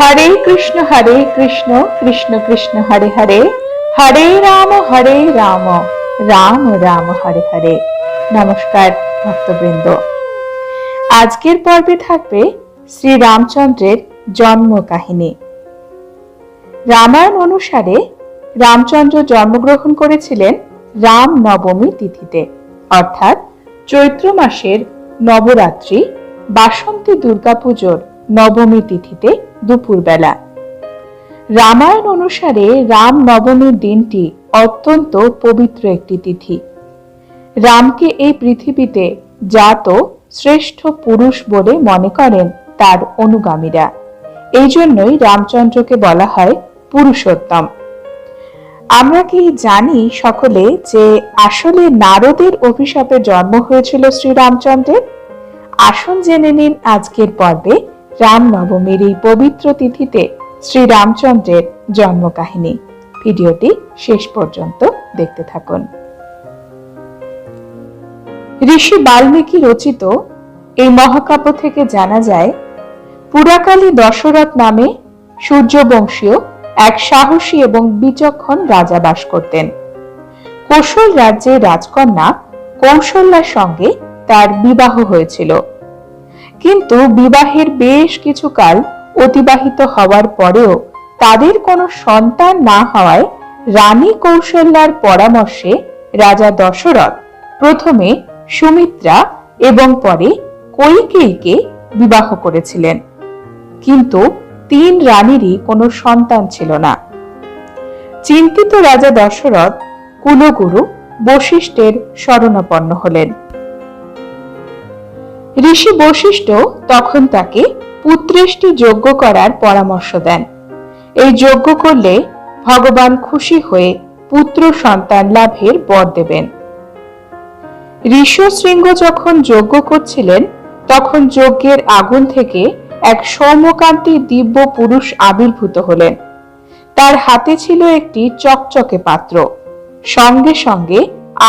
হরে কৃষ্ণ হরে কৃষ্ণ কৃষ্ণ কৃষ্ণ, হরে হরে। হরে রাম হরে রাম রাম রাম, হরে হরে। নমস্কার ভক্তবৃন্দ। আজকের পর্বে থাকবে শ্রী রামচন্দ্রের জন্ম কাহিনী রামায়ণ অনুসারে রামচন্দ্র জন্মগ্রহণ করেছিলেন রাম নবমী তিথিতে, অর্থাৎ চৈত্র মাসের নবরাত্রি বাসন্তী দুর্গাপুজোর নবমী তিথিতে দুপুরবেলা। রামায়ণ অনুসারে রাম নবমীর দিনটি অত্যন্ত পবিত্র একটি তিথি। রামকে এই পৃথিবীতে জাত শ্রেষ্ঠ পুরুষ বলে মনে করেন তার অনুগামীরা। এই জন্যই রামচন্দ্রকে বলা হয় পুরুষোত্তম। আমরা কি জানি সকলে যে আসলে নারদের অভিশাপে জন্ম হয়েছিল শ্রীরামচন্দ্রের? আসুন জেনে নিন আজকের পর্বে রাম নবমীর এই পবিত্র তিথিতে শ্রী রামচন্দ্রের জন্ম কাহিনী ভিডিওটি শেষ পর্যন্ত দেখতে থাকুন। ঋষি বাল্মীকি রচিত এই মহাকাব্য থেকে জানা যায়, পুরাকালী দশরথ নামে সূর্যবংশীয় এক সাহসী এবং বিচক্ষণ রাজা বাস করতেন। কৌশল রাজ্যের রাজকন্যা কৌশল্যার সঙ্গে তার বিবাহ হয়েছিল। কিন্তু বিবাহের বেশ কিছু কাল অতিবাহিত হওয়ার পরেও তাদের কোনো সন্তান না হওয়ায় রানী কৌশল্যার পরামর্শে রাজা দশরথ প্রথমে সুমিত্রা এবং পরে কৈকেয়ীকে বিবাহ করেছিলেন। কিন্তু তিন রানীরই কোনো সন্তান ছিল না। চিন্তিত রাজা দশরথ কুলগুরু বশিষ্ঠের শরণাপন্ন হলেন। ঋষি বশিষ্ঠ তখন তাকে পুত্রেষ্টি যজ্ঞ করার পরামর্শ দেন। এই যজ্ঞ করলে ভগবান খুশি হয়ে পুত্র সন্তান লাভের বর দেবেন। ঋষশৃঙ্গ যখন যজ্ঞ করছিলেন, তখন যজ্ঞের আগুন থেকে এক সৌমকান্তি দিব্য পুরুষ আবির্ভূত হলেন। তার হাতে ছিল একটি চকচকে পাত্র। সঙ্গে সঙ্গে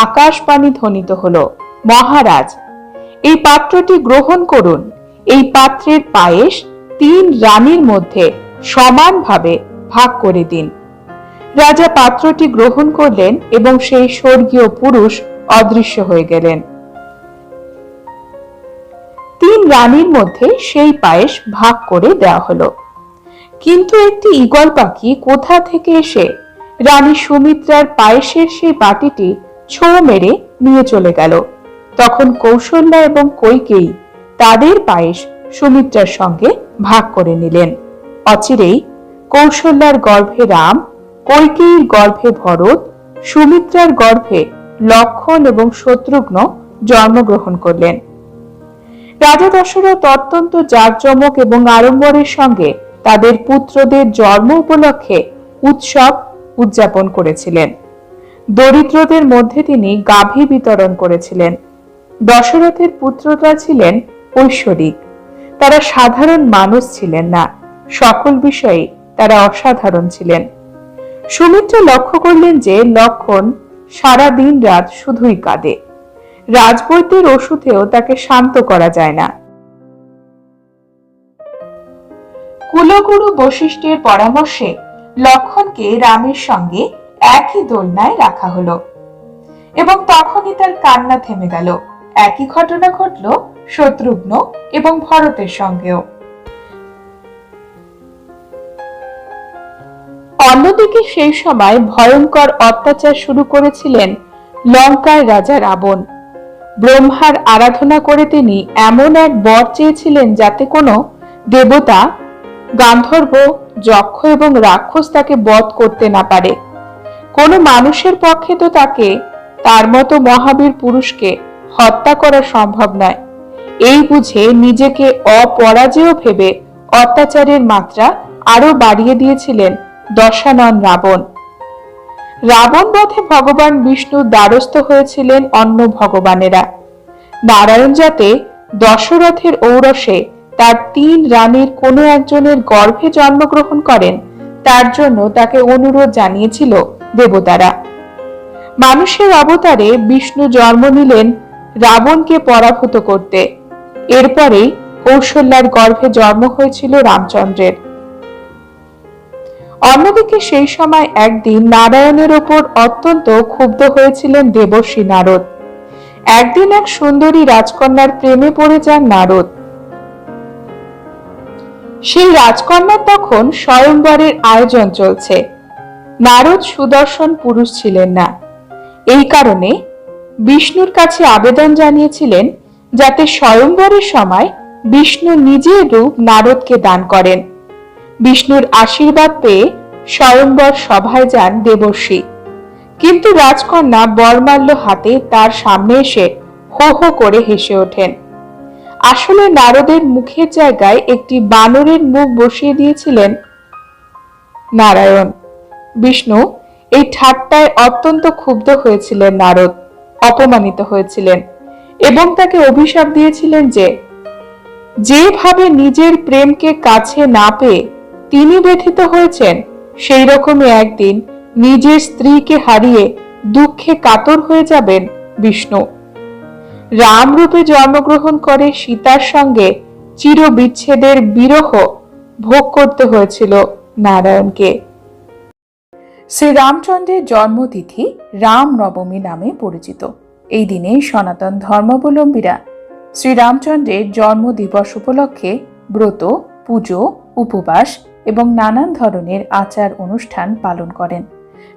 আকাশবাণী ধ্বনিত হল, মহারাজ এই পাত্রটি গ্রহণ করুন। এই পাত্রের পায়েস তিন রানীর মধ্যে সমানভাবে ভাগ করে দিন। রাজা পাত্রটি গ্রহণ করলেন এবং সেই স্বর্গীয় পুরুষ অদৃশ্য হয়ে গেলেন। তিন রানীর মধ্যে সেই পায়েস ভাগ করে দেওয়া হলো। কিন্তু একটি ঈগল পাখি কোথা থেকে এসে রানী সুমিত্রার পায়েসের সেই বাটিটি ছো মেরে নিয়ে চলে গেল। তখন কৌশল্যা এবং কৈকেয়ী তাদের পায়েস সুমিত্রার সঙ্গে ভাগ করে নিলেন। অচিরেই কৌশল্যার গর্ভে রাম, কৈকেয়ীর গর্ভে ভরত, সুমিত্রার গর্ভে লক্ষণ এবং শত্রুঘ্ন জন্মগ্রহণ করলেন। রাজা দশরথ অত্যন্ত জাঁকজমক এবং আড়ম্বরের সঙ্গে তাদের পুত্রদের জন্ম উপলক্ষে উৎসব উদযাপন করেছিলেন। দরিদ্রদের মধ্যে তিনি গাভী বিতরণ করেছিলেন। দশরথের পুত্ররা ছিলেন ঐশ্বরিক। তারা সাধারণ মানুষ ছিলেন না, সকল বিষয়ে তারা অসাধারণ ছিলেন। সুমিত্র লক্ষ্য করলেন যে লক্ষণ সারা দিন রাত শুধুই কাঁদে। রাজবৈদ্যের ওষুধেও তাকে শান্ত করা যায় না। কুলগুরু বশিষ্ঠের পরামর্শে লক্ষণকে রামের সঙ্গে একই দোলনায় রাখা হলো এবং তখনই তার কান্না থেমে গেল। একই ঘটনা ঘটল শত্রুঘ্ন এবং ভরতের সঙ্গেও। অন্যদিকে সেই সময় ভয়ঙ্কর অত্যাচার শুরু করেছিলেন লঙ্কার রাজা রাবণ। ব্রহ্মার আরাধনা করে তিনি এমন এক বর চেয়েছিলেন যাতে কোনো দেবতা, গান্ধর্ব, যক্ষ এবং রাক্ষস তাকে বধ করতে না পারে। কোনো মানুষের পক্ষে তো তাকে, তার মতো মহাবীর পুরুষকে হত্যা করা সম্ভব নয়। এই বুঝে নিজেকে অপরাজেয় ভেবে অত্যাচারের মাত্রা আরও বাড়িয়ে দিয়েছিলেন দশানন রাবণ। রাবণ বধে ভগবান বিষ্ণু দ্বারস্থ হয়েছিলেন অন্য ভগবানেরা। নারায়ণ যাতে দশরথের ঔরসে তার তিন রানীর কোনো একজনের গর্ভে জন্মগ্রহণ করেন, তার জন্য তাকে অনুরোধ জানিয়েছিল দেবতারা। মানুষের অবতারে বিষ্ণু জন্ম নিলেন রাবণকে পরাভূত করতে। এরপরেই কৌশল্যার গর্ভে জন্ম হয়েছিল রামচন্দ্রের। অন্যদিকে সেই সময় একদিন নারায়ণের ওপর অত্যন্ত ক্ষুব্ধ হয়েছিলেন দেবশ্রী নারদ। একদিন এক সুন্দরী রাজকন্যার প্রেমে পড়ে যান নারদ। সেই রাজকন্যার তখন স্বয়ংবরের আয়োজন চলছে। নারদ সুদর্শন পুরুষ ছিলেন না। এই কারণে বিষ্ণুর কাছে আবেদন জানিয়েছিলেন যাতে স্বয়ংবরের সময় বিষ্ণু নিজের রূপ নারদকে দান করেন। বিষ্ণুর আশীর্বাদ পেয়ে স্বয়ংবর সভায় যান দেবর্ষী। কিন্তু রাজকন্যা বরমাল্য হাতে তার সামনে এসে হো হো করে হেসে ওঠেন। আসলে নারদের মুখের জায়গায় একটি বানরের মুখ বসিয়ে দিয়েছিলেন নারায়ণ। বিষ্ণু এই ঠাট্টায় অত্যন্ত ক্ষুব্ধ হয়েছিলেন নারদ। অপমানিত হয়েছিলেন এবং তাকে অভিশাপ দিয়েছিলেন যে, যেভাবে নিজের প্রেমকে কাছে না পেয়ে তিনি ব্যথিত হয়েছেন, সেই রকমই একদিন নিজের স্ত্রীকে হারিয়ে দুঃখে কাতর হয়ে যাবেন বিষ্ণু। রাম রূপে জন্মগ্রহণ করে সীতার সঙ্গে চিরবিচ্ছেদের বিরহ ভোগ করতে হয়েছিল নারায়ণকে। শ্রীরামচন্দ্রের জন্মতিথি রাম নবমী নামে পরিচিত। এই দিনে সনাতন ধর্মাবলম্বীরা শ্রীরামচন্দ্রের জন্ম দিবস উপলক্ষে ব্রত, পুজো, উপবাস এবং নানান ধরনের আচার অনুষ্ঠান পালন করেন।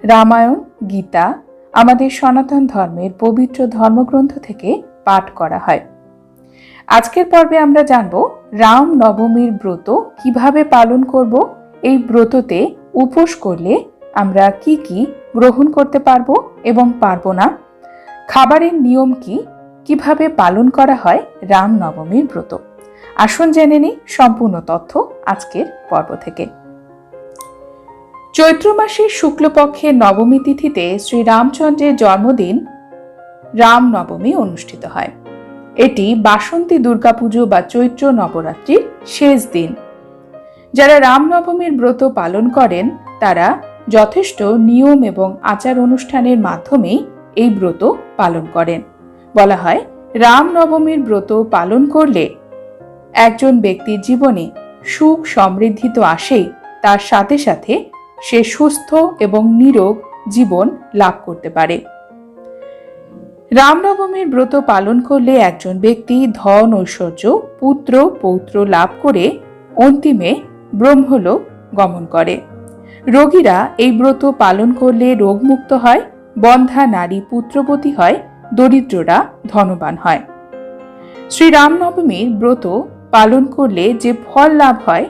রামায়ণ, গীতা আমাদের সনাতন ধর্মের পবিত্র ধর্মগ্রন্থ থেকে পাঠ করা হয়। আজকের পর্বে আমরা জানব রাম নবমীর ব্রত কীভাবে পালন করব। এই ব্রততে উপোস করলে আমরা কি কি গ্রহণ করতে পারব এবং পারব না? খাবারের নিয়ম কি? কীভাবে পালন করা হয়? রাম নবমীর ব্রত। আসুন জেনে নিই সম্পূর্ণ তথ্য আজকের পর্ব থেকে। চৈত্র মাসের শুক্লপক্ষের নবমী তিথিতে শ্রী রামচন্দ্রের জন্মদিন রাম নবমী অনুষ্ঠিত হয়। এটি বাসন্তী দুর্গাপুজো বা চৈত্র নবরাত্রির শেষ দিন। যারা রামনবমীর ব্রত পালন করেন, তারা যথেষ্ট নিয়ম এবং আচার অনুষ্ঠানের মাধ্যমেই এই ব্রত পালন করেন। বলা হয় রামনবমীর ব্রত পালন করলে একজন ব্যক্তির জীবনে সুখ সমৃদ্ধি তো আসেই, তার সাথে সাথে সে সুস্থ এবং নিরোগ জীবন লাভ করতে পারে। রামনবমীর ব্রত পালন করলে একজন ব্যক্তি ধন ঐশ্বর্য, পুত্র, পৌত্র লাভ করে অন্তিমে ব্রহ্মলোক গমন করে। রোগীরা এই ব্রত পালন করলে রোগমুক্ত হয়, বন্ধা নারী পুত্রবতী হয়, দরিদ্ররা ধনবান হয়। শ্রীরামনবমীর ব্রত পালন করলে যে ফল লাভ হয়,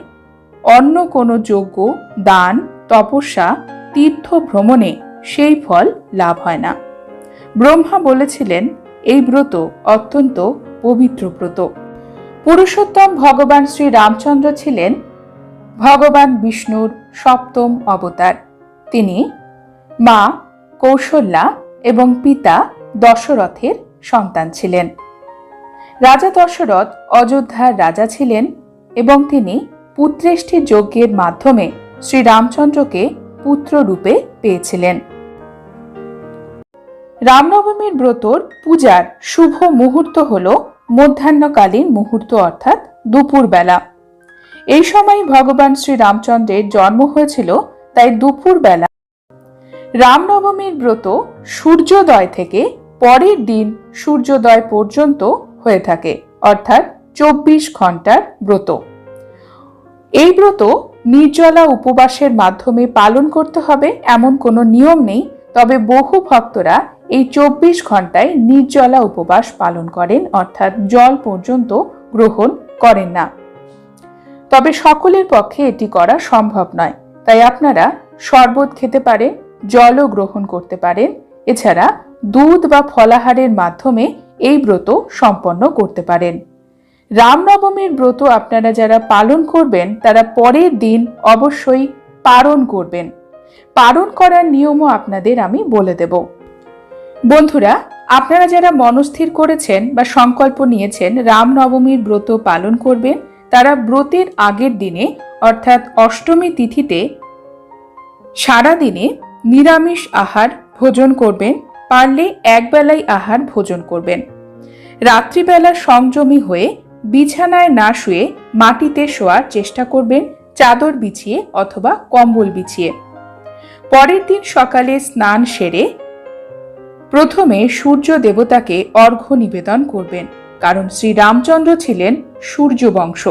অন্য কোনো যজ্ঞ, দান, তপস্যা, তীর্থ ভ্রমণে সেই ফল লাভ হয় না। ব্রহ্মা বলেছিলেন, এই ব্রত অত্যন্ত পবিত্র ব্রত। পুরুষোত্তম ভগবান শ্রী রামচন্দ্র ছিলেন ভগবান বিষ্ণুর সপ্তম অবতার। তিনি মা কৌশল্যা এবং পিতা দশরথের সন্তান ছিলেন। রাজা দশরথ অযোধ্যার রাজা ছিলেন এবং তিনি পুত্রেষ্ঠী যজ্ঞের মাধ্যমে শ্রীরামচন্দ্রকে পুত্র রূপে পেয়েছিলেন। রামনবমীর ব্রতর পূজার শুভ মুহূর্ত হল মধ্যাহ্নকালীন মুহূর্ত অর্থাৎ দুপুরবেলা। এই সময় ভগবান শ্রী রামচন্দ্রের জন্ম হয়েছিল তাই দুপুরবেলা রামনবমীর ব্রত সূর্যোদয় থেকে পরের দিন সূর্যোদয় পর্যন্ত হয়ে থাকে, অর্থাৎ চব্বিশ ঘণ্টার ব্রত। এই ব্রত নির্জলা উপবাসের মাধ্যমে পালন করতে হবে, এমন কোনো নিয়ম নেই, তবে বহু ভক্তরা এই চব্বিশ ঘন্টায় নির্জলা উপবাস পালন করেন, অর্থাৎ জল পর্যন্ত গ্রহণ করেন না। তবে সকলের পক্ষে এটি করা সম্ভব নয়। তাই আপনারা শরবত খেতে পারেন জলও গ্রহণ করতে পারেন এছাড়া দুধ বা ফলাহারের মাধ্যমে এই ব্রত সম্পন্ন করতে পারেন। রামনবমীর ব্রত আপনারা যারা পালন করবেন, তারা পরের দিন অবশ্যই পালন করবেন। পালন করার নিয়মও আপনাদের আমি বলে দেব। বন্ধুরা, আপনারা যারা মনস্থির করেছেন বা সংকল্প নিয়েছেন, রামনবমীর ব্রত পালন করবেন তারা ব্রতের আগের দিনে, অর্থাৎ অষ্টমী তিথিতে, সারাদিনে নিরামিষ আহার ভোজন করবেন, পারলে একবেলাই আহার ভোজন করবেন। রাত্রিবেলা সংযমী হয়ে বিছানায় না শুয়ে মাটিতে শোয়ার চেষ্টা করবেন, চাদর বিছিয়ে অথবা কম্বল বিছিয়ে। পরের দিন সকালে স্নান সেরে প্রথমে সূর্য দেবতাকে অর্ঘ্য নিবেদন করবেন। কারণ শ্রী রামচন্দ্র ছিলেন সূর্য বংশ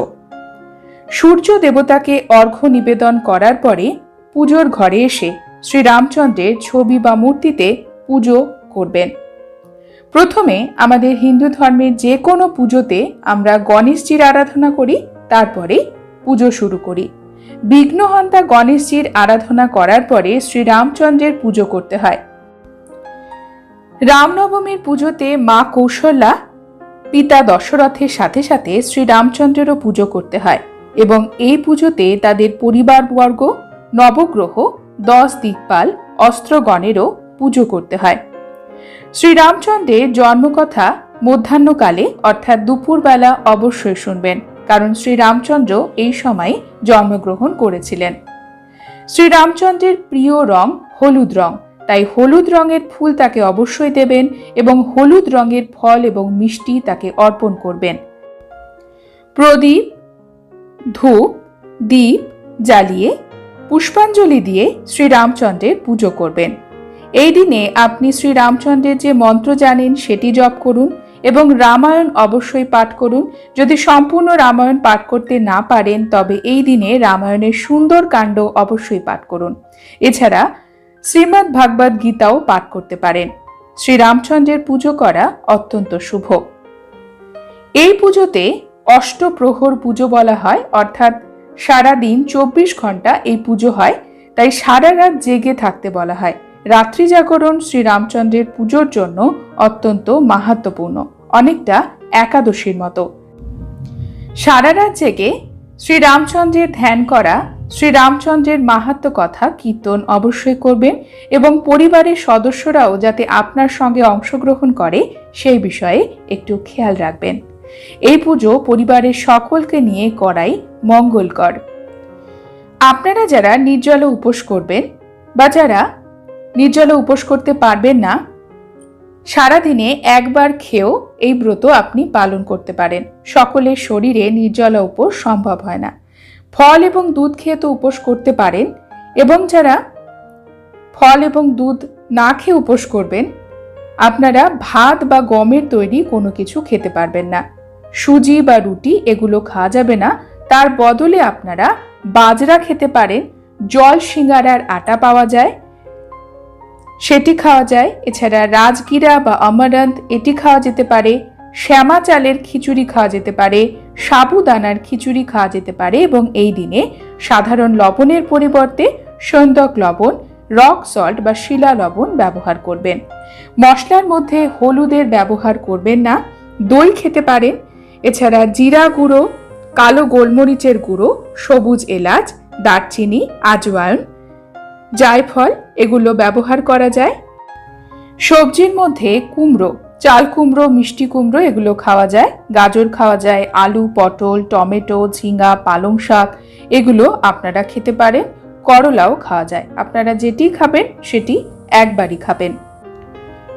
সূর্য দেবতাকে অর্ঘ্য নিবেদন করার পরে পুজোর ঘরে এসে শ্রী রামচন্দ্রের ছবি বা মূর্তিতে পুজো করবেন। প্রথমে আমাদের হিন্দু ধর্মের যে কোনো পুজোতে আমরা গণেশজির আরাধনা করি, তারপরে পুজো শুরু করি। বিঘ্নহন্তা গণেশজির আরাধনা করার পরে শ্রী রামচন্দ্রের পুজো করতে হয়। রামনবমীর পুজোতে মা কৌশল্যা পিতা দশরথের সাথে সাথে শ্রী রামচন্দ্রেরও পুজো করতে হয় এবং এই পুজোতে তাদের পরিবারবর্গ, নবগ্রহ, দশ দিকপাল, অস্ত্রগণেরও পুজো করতে হয়। শ্রীরামচন্দ্রের জন্মকথা মধ্যাহ্নকালে অর্থাৎ দুপুরবেলা অবশ্যই শুনবেন, কারণ শ্রীরামচন্দ্র এই সময় জন্মগ্রহণ করেছিলেন। শ্রীরামচন্দ্রের প্রিয় রং হলুদ রং। তাই হলুদ রঙের ফুল তাকে অবশ্যই দেবেন এবং হলুদ রঙের ফল এবং মিষ্টি তাকে অর্পণ করবেন। প্রদীপ, ধূপ, দীপ জ্বালিয়ে, পুষ্পাঞ্জলি দিয়ে শ্রীরামচন্দ্রের পুজো করবেন। এই দিনে আপনি শ্রীরামচন্দ্রের যে মন্ত্র জানেন সেটি জপ করুন এবং রামায়ণ অবশ্যই পাঠ করুন। যদি সম্পূর্ণ রামায়ণ পাঠ করতে না পারেন, তবে এই দিনে রামায়ণের সুন্দর কাণ্ড অবশ্যই পাঠ করুন। এছাড়া শ্রীমদ্ ভাগবত গীতাও পাঠ করতে পারেন। শ্রীরামচন্দ্রের পুজো করা অত্যন্ত শুভ। এই পুজোতে অষ্টপ্রহর পুজো বলা হয়, অর্থাৎ সারা দিন চব্বিশ ঘণ্টা এই পুজো হয়, তাই সারা রাত জেগে থাকতে বলা হয়। রাত্রি জাগরণ শ্রীরামচন্দ্রের পুজোর জন্য অত্যন্ত মাহাত্মপূর্ণ অনেকটা একাদশীর মতো। সারা রাত জেগে শ্রীরামচন্দ্রের ধ্যান করা শ্রীরামচন্দ্রের মাহাত্ম কথা কীর্তন অবশ্যই করবেন এবং পরিবারের সদস্যরাও যাতে আপনার সঙ্গে অংশগ্রহণ করে, সেই বিষয়ে একটু খেয়াল রাখবেন। এই পুজো পরিবারের সকলকে নিয়ে করাই মঙ্গলকর। আপনারা যারা নির্জল উপোস করবেন বা যারা নির্জল উপোস করতে পারবেন না, সারাদিনে একবার খেয়েও এই ব্রত আপনি পালন করতে পারেন। সকলের শরীরে নির্জলা উপোস সম্ভব হয় না। ফল এবং দুধ খেয়ে তো উপোস করতে পারেন, এবং যারা ফল এবং দুধ না খেয়ে উপোস করবেন, আপনারা ভাত বা গমের তৈরি কোনো কিছু খেতে পারবেন না। সুজি বা রুটি এগুলো খাওয়া যাবে না। তার বদলে আপনারা বাজরা খেতে পারেন, জল সিঙ্গারার আটা পাওয়া যায়, সেটি খাওয়া যায়। এছাড়া রাজগিরা বা অমরান্ত এটি খাওয়া যেতে পারে। শ্যামা চালের খিচুড়ি খাওয়া যেতে পারে, সাবুদানার খিচুড়ি খাওয়া যেতে পারে এবং এই দিনে সাধারণ লবণের পরিবর্তে সন্দক লবণ, রক সল্ট বা শিলা লবণ ব্যবহার করবেন। মশলার মধ্যে হলুদের ব্যবহার করবেন না, দই খেতে পারেন। এছাড়া জিরা গুঁড়ো, কালো গোলমরিচের গুঁড়ো, সবুজ এলাচ, দারচিনি আজওয়ান জায়ফল, এগুলো ব্যবহার করা যায়। সবজির মধ্যে কুমড়ো চাল কুমড়ো, মিষ্টি কুমড়ো, এগুলো খাওয়া যায়। গাজর খাওয়া যায়, আলু, পটল, টমেটো ঝিঙ্গা পালং শাক, এগুলো আপনারা খেতে পারেন। করলাও খাওয়া যায়। আপনারা যেটি খাবেন, সেটি একবারই খাবেন।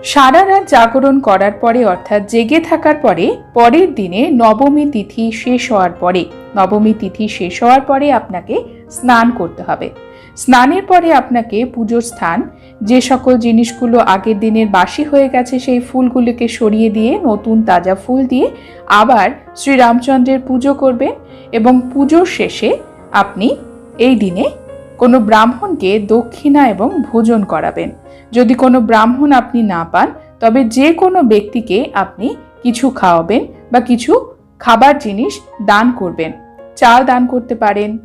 সারা রাত জাগরণ করার পরে, অর্থাৎ জেগে থাকার পরে, পরের দিনে নবমী তিথি শেষ হওয়ার পরে, নবমী তিথি শেষ হওয়ার পরে আপনাকে স্নান করতে হবে। স্নানের পরে আপনাকে পুজোর স্থান যে সকল জিনিসগুলো আগের দিনের বাসি হয়ে গেছে সেই ফুলগুলোকে সরিয়ে দিয়ে নতুন তাজা ফুল দিয়ে আবার শ্রীরামচন্দ্রের পুজো করবেন এবং পুজোর শেষে আপনি এই দিনে কোনো ব্রাহ্মণকে দক্ষিণা এবং ভোজন করাবেন। যদি কোনো ব্রাহ্মণ আপনি না পান, তবে যে কোনো ব্যক্তিকে আপনি কিছু খাওয়াবেন বা কিছু খাবার জিনিস দান করবেন। চাল দান করতে পারেন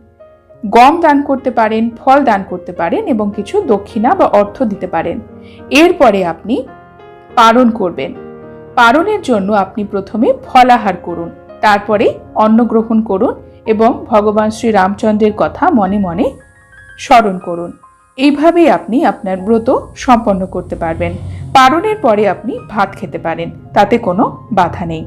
গম দান করতে পারেন, ফল দান করতে পারেন এবং কিছু দক্ষিণা বা অর্থ দিতে পারেন। এরপরে আপনি পারণ করবেন। পারণের জন্য আপনি প্রথমে ফলাহার করুন, তারপরে অন্ন গ্রহণ করুন এবং ভগবান শ্রী রামচন্দ্রের কথা মনে মনে স্মরণ করুন। এইভাবেই আপনি আপনার ব্রত সম্পন্ন করতে পারবেন। পারণের পরে আপনি ভাত খেতে পারেন, তাতে কোনো বাধা নেই।